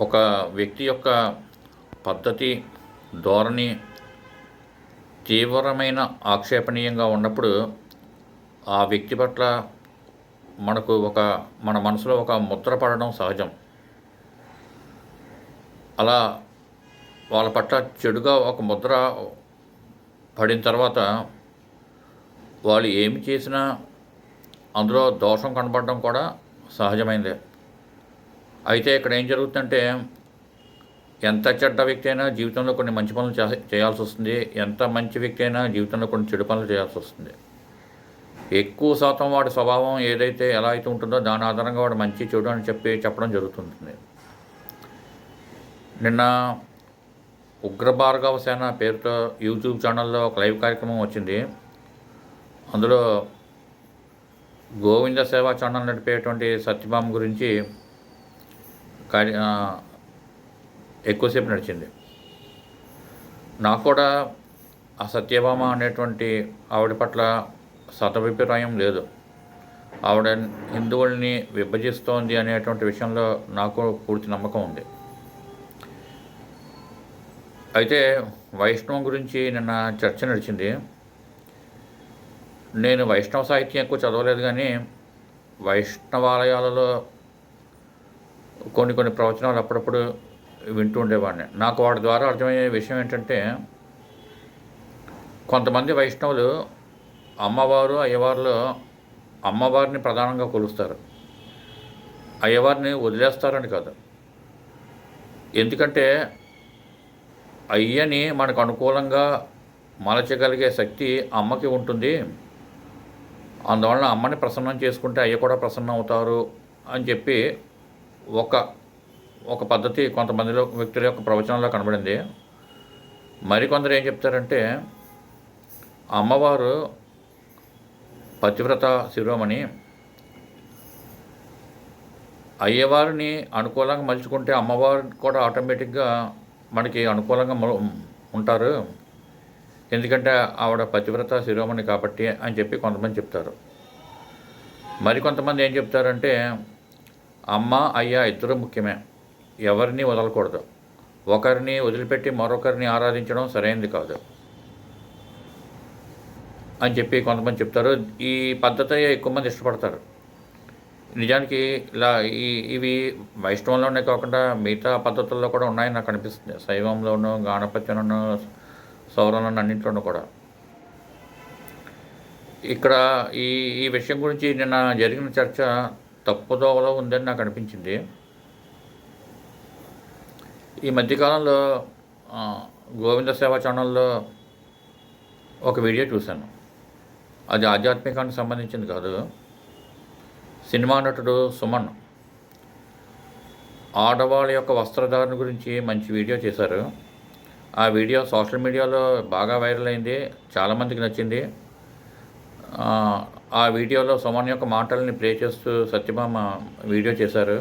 ఒక వ్యక్తి యొక్క పద్ధతి ధోరణి తీవ్రమైన ఆక్షేపణీయంగా ఉన్నప్పుడు ఆ వ్యక్తి పట్ల మనకు ఒక మన మనసులో ఒక ముద్ర పడడం సహజం. అలా వాళ్ళ పట్ల చెడుగా ఒక ముద్ర పడిన తర్వాత వాళ్ళు ఏమి చేసినా అందులో దోషం కనపడడం కూడా సహజమైందే. అయితే ఇక్కడ ఏం జరుగుతుందంటే ఎంత చెడ్డ వ్యక్తి అయినా జీవితంలో కొన్ని మంచి పనులు చే చేయాల్సి వస్తుంది. ఎంత మంచి వ్యక్తి అయినా జీవితంలో కొన్ని చెడు పనులు చేయాల్సి వస్తుంది. ఎక్కువ శాతం వాడి స్వభావం ఏదైతే ఎలా అయితే ఉంటుందో దాని ఆధారంగా వాడు మంచి చెడు అని చెప్పి చెప్పడం జరుగుతుంటుంది. నిన్న ఉగ్రభార్గవ సేన పేరుతో యూట్యూబ్ ఛానల్లో ఒక లైవ్ కార్యక్రమం వచ్చింది. అందులో గోవింద సేవా ఛానల్ నడిపేటువంటి సత్యభామ గురించి కార్య ఎక్కువసేపు నడిచింది. నాకు కూడా ఆ సత్యభామ అనేటువంటి ఆవిడ పట్ల సతభిప్రాయం లేదు. ఆవిడ హిందువుల్ని విభజిస్తోంది అనేటువంటి విషయంలో నాకు పూర్తి నమ్మకం ఉంది. అయితే వైష్ణవం గురించి నిన్న చర్చ నడిచింది. నేను వైష్ణవ సాహిత్యం ఎక్కువ చదవలేదు కానీ వైష్ణవాలయాలలో కొన్ని కొన్ని ప్రవచనాలు అప్పుడప్పుడు వింటూ ఉండేవాడిని. నాకు వాటి ద్వారా అర్థమయ్యే విషయం ఏంటంటే కొంతమంది వైష్ణవులు అమ్మవారు అయ్యవారిలో అమ్మవారిని ప్రధానంగా కొలుస్తారు. అయ్యవారిని వదిలేస్తారని కాదు. ఎందుకంటే అయ్యని మనకు అనుకూలంగా మలచగలిగే శక్తి అమ్మకి ఉంటుంది. అందువలన అమ్మని ప్రసన్నం చేసుకుంటే అయ్య కూడా ప్రసన్నం అవుతారు అని చెప్పి ఒక ఒక పద్ధతి కొంతమందిలో వ్యక్తుల యొక్క ప్రవచనంలో కనబడింది. మరికొందరు ఏం చెప్తారంటే అమ్మవారు పతివ్రత శిరోమణి. అయ్యవారిని అనుకూలంగా మలుచుకుంటే అమ్మవారు కూడా ఆటోమేటిక్గా మనకి అనుకూలంగా ఉంటారు. ఎందుకంటే ఆవిడ పతివ్రత శిరోమణి కాబట్టి అని చెప్పి కొంతమంది చెప్తారు. మరికొంతమంది ఏం చెప్తారంటే అమ్మ అయ్య ఇద్దరు ముఖ్యమే. ఎవరిని వదలకూడదు. ఒకరిని వదిలిపెట్టి మరొకరిని ఆరాధించడం సరైనది కాదు. అని చెప్పి కొంతమంది చెప్తారు. ఈ పద్ధతి ఎక్కువ మంది ఇష్టపడతారు. నిజానికి ఇలా ఈ ఇవి వైష్ణవంలోనే కాకుండా మిగతా పద్ధతుల్లో కూడా ఉన్నాయని నాకు అనిపిస్తుంది. శైవంలోను గాణపత్యంలోను సౌరంలోను అన్నింటిలోనూ కూడా. ఇక్కడ ఈ ఈ విషయం గురించి నిన్న జరిగిన చర్చ తప్పుదోవలో ఉందని నాకు అనిపించింది. ఈ మధ్యకాలంలో గోవింద సేవా ఛానల్లో ఒక వీడియో చూశాను. అది ఆధ్యాత్మికానికి సంబంధించింది కాదు. సినిమా నటుడు సుమన్ ఆడవాళ్ళ యొక్క వస్త్రధారణ గురించి మంచి వీడియో చేశారు. ఆ వీడియో సోషల్ మీడియాలో బాగా వైరల్ అయింది. చాలామందికి నచ్చింది. ఆ, వీడియోలో సుమన్ యొక్క మాటల్ని ప్లే చేస్తూ సత్యభామ వీడియో చేశారు.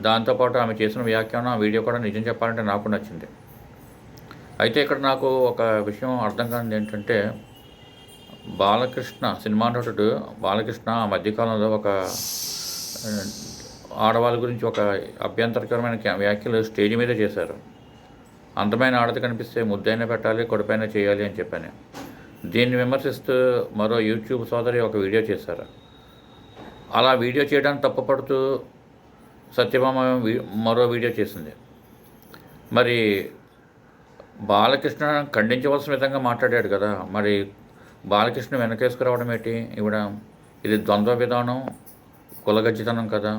దాంతోపాటు ఆమె చేసిన వ్యాఖ్యానం ఆ వీడియో కూడా నిజం చెప్పాలంటే నాకు నచ్చింది. అయితే ఇక్కడ నాకు ఒక విషయం అర్థం కానిది ఏంటంటే బాలకృష్ణ సినిమా నటుడు బాలకృష్ణ ఆ మధ్యకాలంలో ఒక ఆడవాళ్ళ గురించి ఒక అభ్యంతరకరమైన వ్యాఖ్యలు స్టేజ్ మీద చేశారు. అందమైన ఆడది కనిపిస్తే ముద్దైనా పెట్టాలి కొడుపైన చేయాలి అని చెప్పాను. దీన్ని విమర్శిస్తూ మరో యూట్యూబ్ సోదరి ఒక వీడియో చేశారు. అలా వీడియో చేయడానికి తప్పుపడుతూ సత్యభామ మరో వీడియో చేసింది. మరి బాలకృష్ణ ఖండించవలసిన విధంగా మాట్లాడాడు కదా మరి బాలకృష్ణ వెనకేసుకురావడం ఏంటి? ఇవిడ ఇది ద్వంద్వ విధానం కులగజ్జితనం కదా.